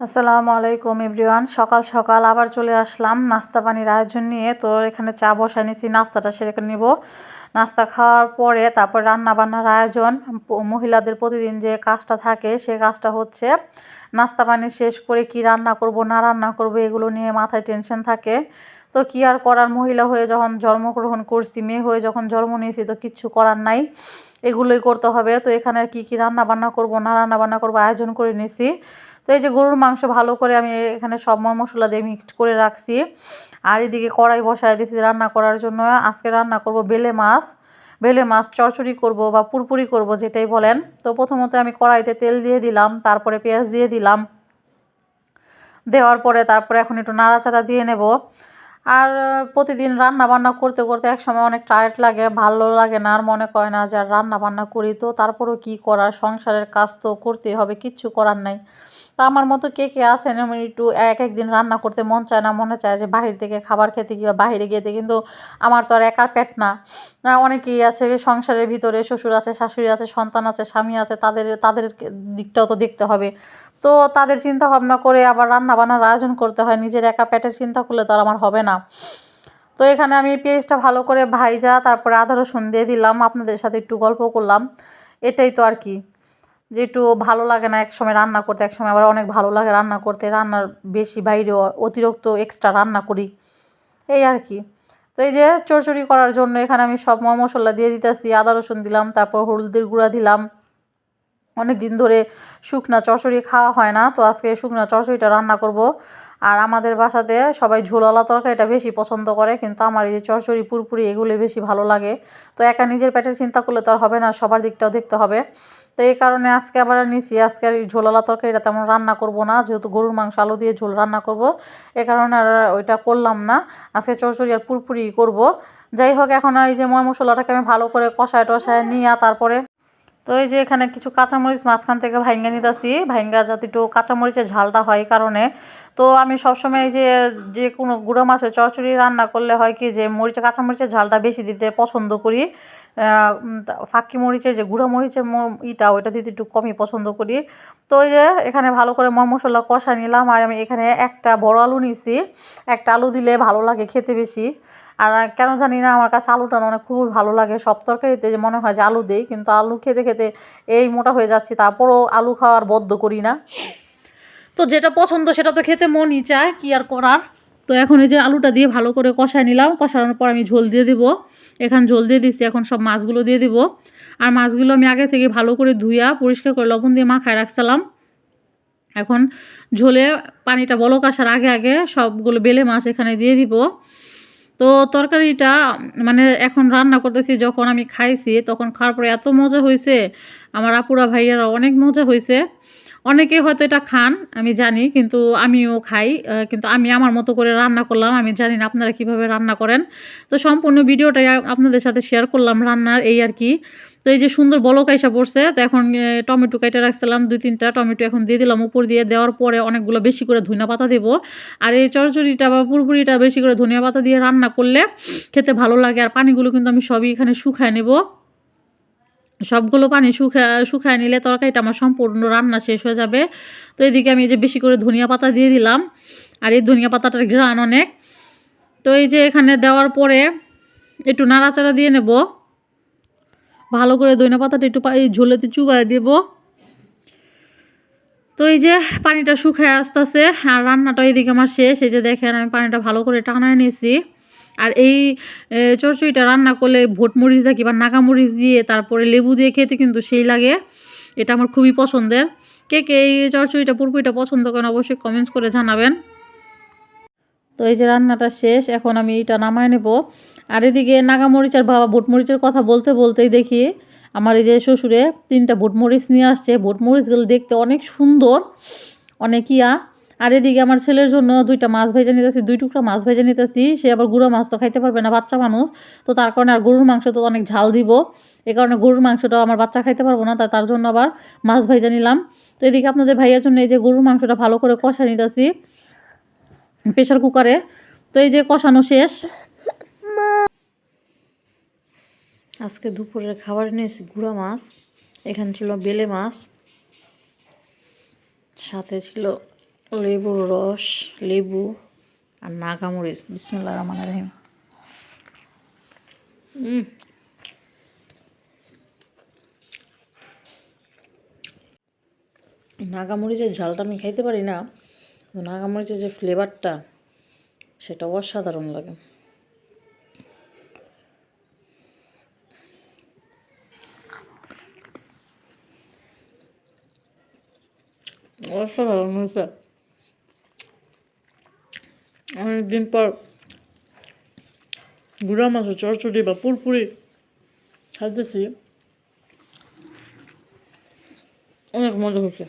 আসসালামু আলাইকুম এভরিওয়ান। সকাল সকাল আবার চলে আসলাম নাস্তা পানির আয়োজন নিয়ে। তো এখানে চা বসা নিয়েছি নাস্তাটা সেরে নিব। নাস্তা খাওয়ার পরে তারপর রান্না বান্নার আয়োজন মহিলাদের প্রতিদিন যে কাজটা থাকে সে কাজটা হচ্ছে নাস্তা পানি শেষ করে কি রান্না করব, না রান্না করব এগুলো নিয়ে মাথায় টেনশন থাকে। তো কি আর করার? মহিলা হয়ে যখন জন্মগ্রহণ করছি, মেয়ে হয়ে যখন জন্ম নিয়েছি তো কিচ্ছু করার নাই। এগুলোই করতে হবে। তো এখানে কি কি রান্না বান্না করব, না রান্না বান্না করব আয়োজন করে নিয়েছি তো এই যে গরুর মাংস ভালো করে আমি এখানে সব মশলা দিয়ে মিক্সড করে রাখছি। আর এদিকে কড়াই বসায় দিয়েছি রান্না করার জন্য। আজকে রান্না করব বেলে মাছ। বেলে মাছ চড়চড়ি করব বা পুরপুরি করব যেটাই বলেন। তো প্রথমত আমি কড়াইতে তেল দিয়ে দিলাম, তারপরে পেঁয়াজ দিয়ে দিলাম। দেওয়ার পরে তারপরে এখন একটু নাড়াচাড়া দিয়ে নেব। আর প্রতিদিন রান্না বান্না করতে করতে এক সময় অনেক টায়ার্ড লাগে, ভালো লাগে না, আর মনে করে না যে আর রান্না বান্না করি। তো তারপরেও কি করার? সংসারের কাজ তো করতেই হবে, কিচ্ছু করার নাই। তা আমার মতো কে কে আছেন? আমি একটু এক একদিন রান্না করতে মন চায় না মনে চায় যে বাহির থেকে খাবার খেতে কিংবা বাইরে গিয়েতে কিন্তু আমার তো আর একার পেট না। না, অনেকেই আছে সংসারের ভিতরে শ্বশুর আছে শাশুড়ি আছে সন্তান আছে স্বামী আছে তাদের তাদের দিকটাও তো দেখতে হবে। তো তাদের চিন্তা ভাবনা করে আবার রান্না বান্নার আয়োজন করতে হয় নিজের একা পেটের চিন্তা করলে তো আর আমার হবে না। তো এখানে আমি পেঁয়াজটা ভালো করে ভাইজা তারপরে আদা রসুন দিয়ে দিলাম আপনাদের সাথে একটু গল্প করলাম এটাই তো আর কি। যে একটু ভালো লাগে না এক সময় রান্না করতে এক সময় আবার অনেক ভালো লাগে রান্না করতে, রান্নার বেশি বাইরে অতিরিক্ত এক্সট্রা রান্না করি। এই আর কি। তো এই যে চড়চড়ি করার জন্য এখানে আমি সব মশলা দিয়ে দিতেছি, আদা রসুন দিলাম, তারপর হলুদের গুঁড়া দিলাম। অনেক দিন ধরে শুকনা চড়চড়ি খাওয়া হয় না, তো আজকে শুকনা চড়চড়িটা রান্না করব। আর আমাদের বাসাতে সবাই ঝোলওয়ালা তরকারিটা বেশি পছন্দ করে, কিন্তু আমার এই যে চড়চড়ি পুরপুরি এগুলো বেশি ভালো লাগে। তো একা নিজের পেটের চিন্তা করলে তো আর হবে না, সবার দিকটাও দেখতে হবে। তো এই কারণে আজকে আবার নিছি আজকে আর এই ঝোলওয়ালা তরকারিটা তেমন রান্না করব না, যেহেতু গরুর মাংস, আলু দিয়ে ঝোল রান্না করব। এ কারণে আর ওইটা করলাম না। আজকে চড়চড়ি আর পুরপুরি করব। যাই হোক, এখন এই যে ময় মশলাটাকে আমি ভালো করে কষায় টষায় নিয়ে তারপরে তো এই যে এখানে কিছু কাঁচামরিচ মাঝখান থেকে ভাইঙ্গা নিতেছি। ভাইঙ্গা যাতে একটু কাঁচামরিচের ঝালটা হয় কারণে। তো আমি সবসময় এই যে যে কোনো গুঁড়ো মাছের চচ্চড়ি রান্না করলে হয় কি যে মরিচে, কাঁচামরিচের ঝালটা বেশি দিতে পছন্দ করি। ফাঁকি মরিচের যে গুঁড়া মরিচের ইটা, ওইটা দিতে একটু কমই পছন্দ করি। তো ওই যে এখানে ভালো করে ময় মশলা কষা নিলাম আর আমি এখানে একটা বড় আলু নিছি। একটা আলু দিলে ভালো লাগে খেতে বেশি। আর কেন জানি না আমার কাছে আলুটা না অনেক খুবই ভালো লাগে। সব তরকারিতে যে মনে হয় যে আলু দেই, কিন্তু আলু খেতে খেতে এই মোটা হয়ে যাচ্ছি, তারপরও আলু খাওয়ার বদ্ধ করি না। তো যেটা পছন্দ সেটা তো খেতে মনই চায়, কি আর করার? তো এখন এই যে আলুটা দিয়ে ভালো করে কষায় নিলাম। কষানোর পর আমি ঝোল দিয়ে দিব। এখানে ঝোল দিয়ে দিচ্ছি এখন সব মাছগুলো দিয়ে দিব। আর মাছগুলো আমি আগে থেকে ভালো করে ধুইয়া, পরিষ্কার করে লবণ দিয়ে মাখায় রাখছিলাম। এখন ঝোলে পানিটা বলক আসার আগে আগে সবগুলো বেলে মাছ এখানে দিয়ে দিব। তো তরকারিটা মানে এখন রান্না করতেছি, যখন আমি খাইছি, তখন খাওয়ার পরে এত মজা হয়েছে আমার আপুরা ভাইয়ারা অনেক মজা হয়েছে অনেকে হয়তো এটা খান, আমি জানি, কিন্তু আমিও খাই কিন্তু আমি আমার মতো করে রান্না করলাম, আমি জানি না আপনারা কীভাবে রান্না করেন। তো সম্পূর্ণ ভিডিওটাই আপনাদের সাথে শেয়ার করলাম রান্নার এই আর কি। তো এই যে সুন্দর বলক আইসা পড়ছে, তো এখন টমেটো কেটে রাখছিলাম, দুই তিনটা টমেটো এখন দিয়ে দিলাম, উপর দিয়ে দেওয়ার পরে অনেকগুলো বেশি করে ধনিয়া পাতা দেবো। আর এই চড়চড়িটা বা পুরপুরিটা বেশি করে ধনিয়া পাতা দিয়ে রান্না করলে খেতে ভালো লাগে, আর পানিগুলো কিন্তু আমি সবই এখানে শুকায় নেব। সবগুলো পানি শুকা শুকায় নিলে তরকারিটা আমার সম্পূর্ণ রান্না শেষ হয়ে যাবে। তো এদিকে আমি এই যে বেশি করে ধনিয়া পাতা দিয়ে দিলাম। আর এই ধনিয়া পাতাটার ঘ্রাণ অনেক। তো এই যে এখানে দেওয়ার পরে একটু নাড়াচাড়া দিয়ে নেব। ভালো করে ধনিয়া পাতাটা একটু এই ঝোলেতে চুবাই দেব। তো এই যে পানিটা শুকায় আসতেছে, আর রান্নাটা এদিকে আমার শেষ। এই যে দেখেন আমি পানিটা ভালো করে টানায় নিয়েছি। আর এই চচ্চড়িটা রান্না করলে ভোট মরিচ দিয়ে কিংবা নাগা মরিচ দিয়ে তারপরে লেবু দিয়ে খেতে কিন্তু সেই লাগে। এটা আমার খুবই পছন্দের। কে কে এই চচ্চড়িটা পুরপুরিটা পছন্দ করেন অবশ্যই কমেন্টস করে জানাবেন। তো এই যে রান্নাটা শেষ, এখন আমি এটা নামায় নেব। আর এদিকে নাগামরিচ আর বাবা ভুটমরিচের কথা বলতে বলতেই দেখি, আমার এই যে শ্বশুরে তিনটা ভুটমরিচ নিয়ে আসছে। ভুটমরিচগুলো দেখতে অনেক সুন্দর, অনেক ইয়া। আর এদিকে আমার ছেলের জন্য দুইটা মাছ ভেজে নিতেছি, দুই টুকরা মাছ ভেজে নিতেছি, সে আবার গুঁড়ো মাছ তো খাইতে পারবে না, বাচ্চা মানুষ। তো তার কারণে আর গরুর মাংস তো অনেক ঝাল দিব। এই কারণে গরুর মাংসটা আমার বাচ্চা খাইতে পারব না তার জন্য আবার মাছ ভেজে নিলাম। তো এদিকে আপনাদের ভাইয়ের জন্য এই যে গরুর মাংসটা ভালো করে কষা নিতেছি প্রেশার কুকারে। তো এই যে কষানো শেষ। আজকে দুপুরের খাবার নিয়েছি গুঁড়া মাছ, এখানে ছিল বেলে মাছ, সাথে ছিল লেবুর রস, লেবু আর নাগামরিচ বিসমুল্লাহ রহমান রহিম। নাগামরিচের ঝালটা আমি খাইতে পারি না নাগামরিচের যে ফ্লেভারটা, সেটা অসাধারণ লাগে। অসাধারণ হয়েছে। 아니 김밥. 무라마서 쫄쫄이 막 뿔뿔이. 잘 됐어요? 오늘 그만 좀 해주세요